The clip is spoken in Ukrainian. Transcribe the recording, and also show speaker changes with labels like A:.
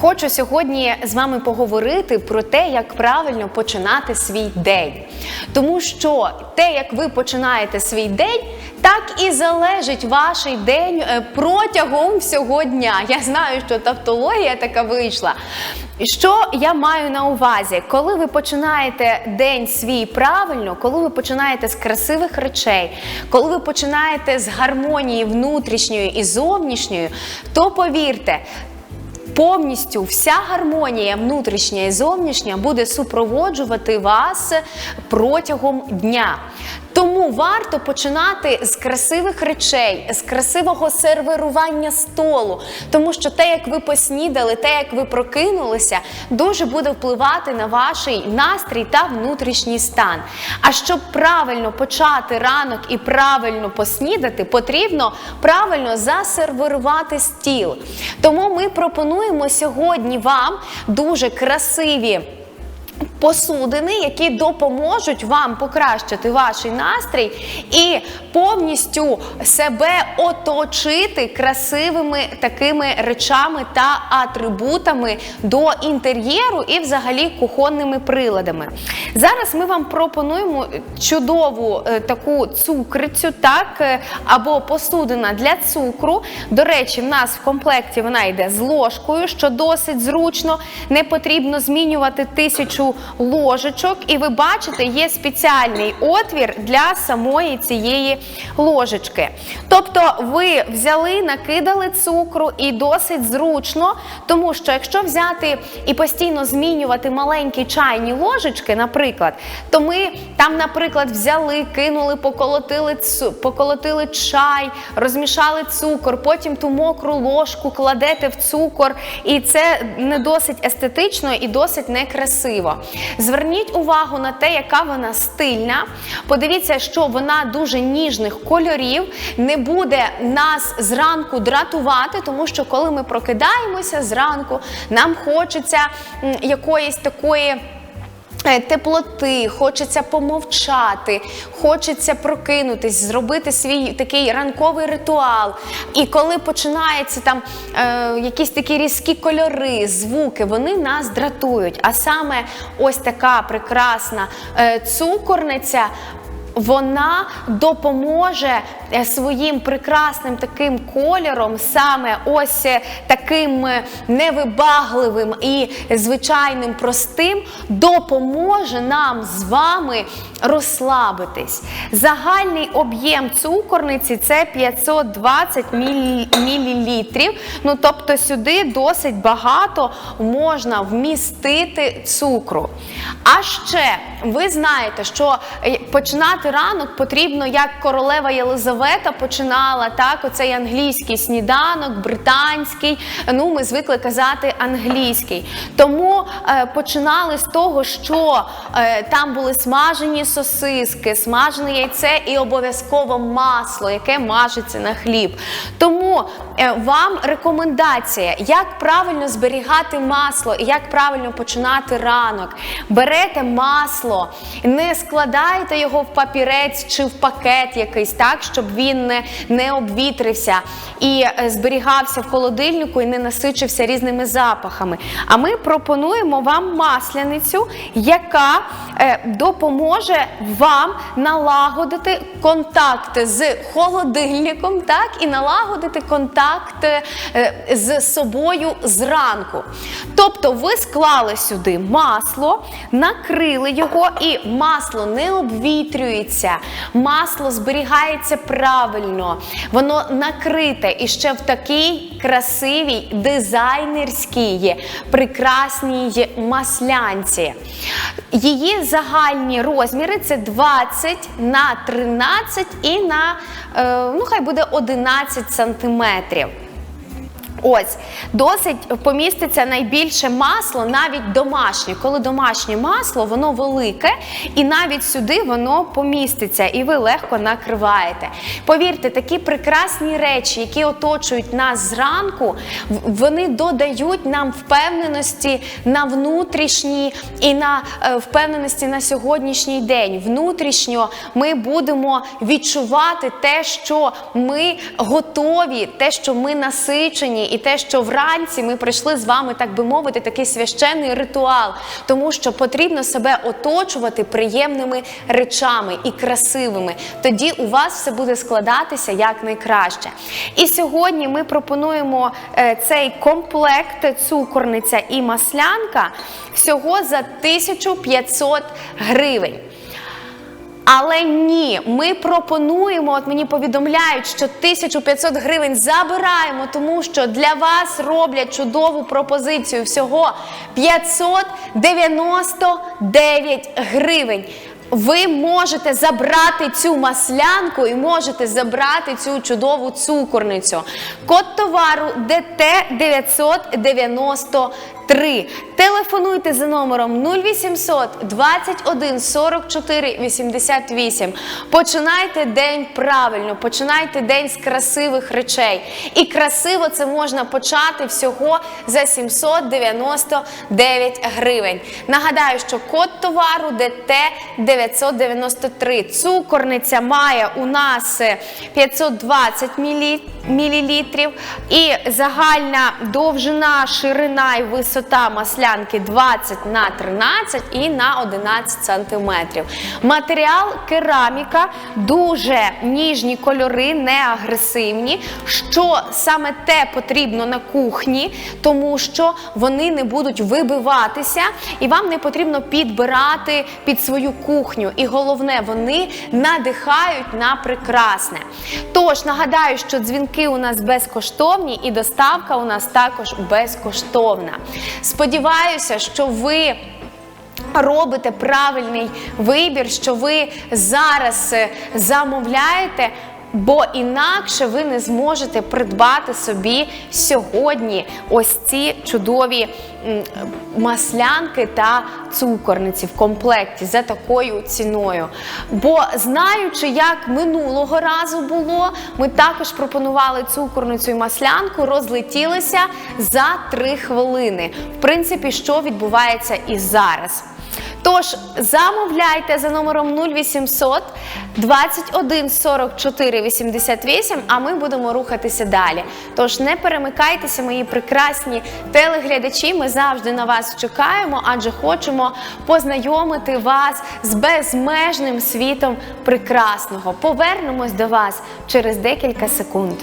A: Хочу сьогодні з вами поговорити про те, як правильно починати свій день. Тому що те, як ви починаєте свій день, так і залежить ваш день е, протягом всього дня. Я знаю, що тавтологія така вийшла. Що я маю на увазі, коли ви починаєте день свій правильно, коли ви починаєте з красивих речей, коли ви починаєте з гармонії внутрішньої і зовнішньої, то повірте. Повністю вся гармонія внутрішня і зовнішня буде супроводжувати вас протягом дня. Тому варто починати з красивих речей, з красивого сервірування столу, тому що те, як ви поснідали, те, як ви прокинулися, дуже буде впливати на ваш настрій та внутрішній стан. А щоб правильно почати ранок і правильно поснідати, потрібно правильно засервірувати стіл. Тому ми пропонуємо сьогодні вам дуже красиві. Посудини, які допоможуть вам покращити ваш настрій і повністю себе оточити красивими такими речами та атрибутами до інтер'єру і, взагалі, кухонними приладами. Зараз ми вам пропонуємо чудову е, таку цукрицю, так е, або посудина для цукру. До речі, в нас в комплекті вона йде з ложкою, що досить зручно. Не потрібно змінювати тисячу ложечок, і ви бачите, є спеціальний отвір для самої цієї ложечки. Тобто ви взяли, накидали цукру і досить зручно, тому що якщо взяти і постійно змінювати маленькі чайні ложечки, наприклад, то ми там, наприклад, взяли, кинули, поколотили, поколотили чай, розмішали цукор, потім ту мокру ложку кладете в цукор, і це не досить естетично і досить некрасиво. Зверніть увагу на те, яка вона стильна. Подивіться, що вона дуже ніжних кольорів, не буде нас зранку дратувати, тому що коли ми прокидаємося зранку, нам хочеться якоїсь такої. Теплоти, хочеться помовчати, хочеться прокинутись, зробити свій такий ранковий ритуал. І коли починаються там е, якісь такі різкі кольори, звуки, вони нас дратують. А саме ось така прекрасна е, цукорниця. Вона допоможе е, своїм прекрасним таким кольором, саме ось е, таким е, невибагливим і звичайним простим, допоможе нам з вами розслабитись. Загальний об'єм цукорниці це 520 мл. Ну, тобто сюди досить багато можна вмістити цукру. А ще ви знаєте, що починати ранок потрібно, як королева Єлизавета починала так, оцей англійський сніданок, британський. Ну, ми звикли казати англійський. Тому е, починали з того, що е, там були смажені сосиски, смажене яйце і обов'язково масло, яке мажеться на хліб. Тому е, вам рекомендація, як правильно зберігати масло і як правильно починати ранок. Берете масло, не складаєте його в папірець чи в пакет якийсь, так, щоб він не, не обвітрився і е, зберігався в холодильнику і не насичився різними запахами. А ми пропонуємо вам масляницю, яка е, допоможе вам налагодити контакт з холодильником, так, і налагодити контакт е, з собою зранку. Тобто ви склали сюди масло, накрили його, і масло не обвітрюється, масло зберігається правильно, воно накрите і ще в такій красивій дизайнерській, прекрасній маслянці. Її загальні розміри це 20 на 13 і на, е, ну хай буде 11 сантиметрів. Ось, досить поміститься найбільше масло, навіть домашнє. Коли домашнє масло, воно велике, і навіть сюди воно поміститься, і ви легко накриваєте. Повірте, такі прекрасні речі, які оточують нас зранку, вони додають нам впевненості на внутрішній і на е, впевненості на сьогоднішній день. Внутрішньо ми будемо відчувати те, що ми готові, те, що ми насичені і те, що вранці ми прийшли з вами, так би мовити, такий священний ритуал, тому що потрібно себе оточувати приємними речами і красивими. Тоді у вас все буде складатися як найкраще. І сьогодні ми пропонуємо е, цей комплект цукорниця і маслянка всього за 1500 гривень. Але ні, ми пропонуємо, от мені повідомляють, що 1500 гривень забираємо, тому що для вас роблять чудову пропозицію всього 599 гривень. Ви можете забрати цю маслянку і можете забрати цю чудову цукорницю. Код товару ДТ 993. Телефонуйте за номером 0800 21 44 88. Починайте день правильно, починайте день з красивих речей. І красиво це можна почати всього за 799 гривень. Нагадаю, що код товару ДТ 993. Цукорниця має у нас 520 мл мілілітрів. І загальна довжина, ширина і висота маслянки 20 на 13 і на 11 сантиметрів. Матеріал кераміка, дуже ніжні кольори, не агресивні. Що саме те потрібно на кухні, тому що вони не будуть вибиватися, і вам не потрібно підбирати під свою кухню. І головне, вони надихають на прекрасне. Тож нагадаю, що дзвінки у нас безкоштовні і доставка у нас також безкоштовна. Сподіваюся, що ви. Робите правильний вибір, що ви зараз е, замовляєте, бо інакше ви не зможете придбати собі сьогодні ось ці чудові маслянки та цукорниці в комплекті за такою ціною. Бо знаючи, як минулого разу було, ми також пропонували цукорницю і маслянку, розлетілися за 3 хвилини. В принципі, що відбувається і зараз. Тож замовляйте за номером 0800 21 44 88, а ми будемо рухатися далі. Тож не перемикайтеся, мої прекрасні телеглядачі. Ми завжди на вас чекаємо, адже хочемо познайомити вас з безмежним світом прекрасного. Повернемось до вас через декілька секунд.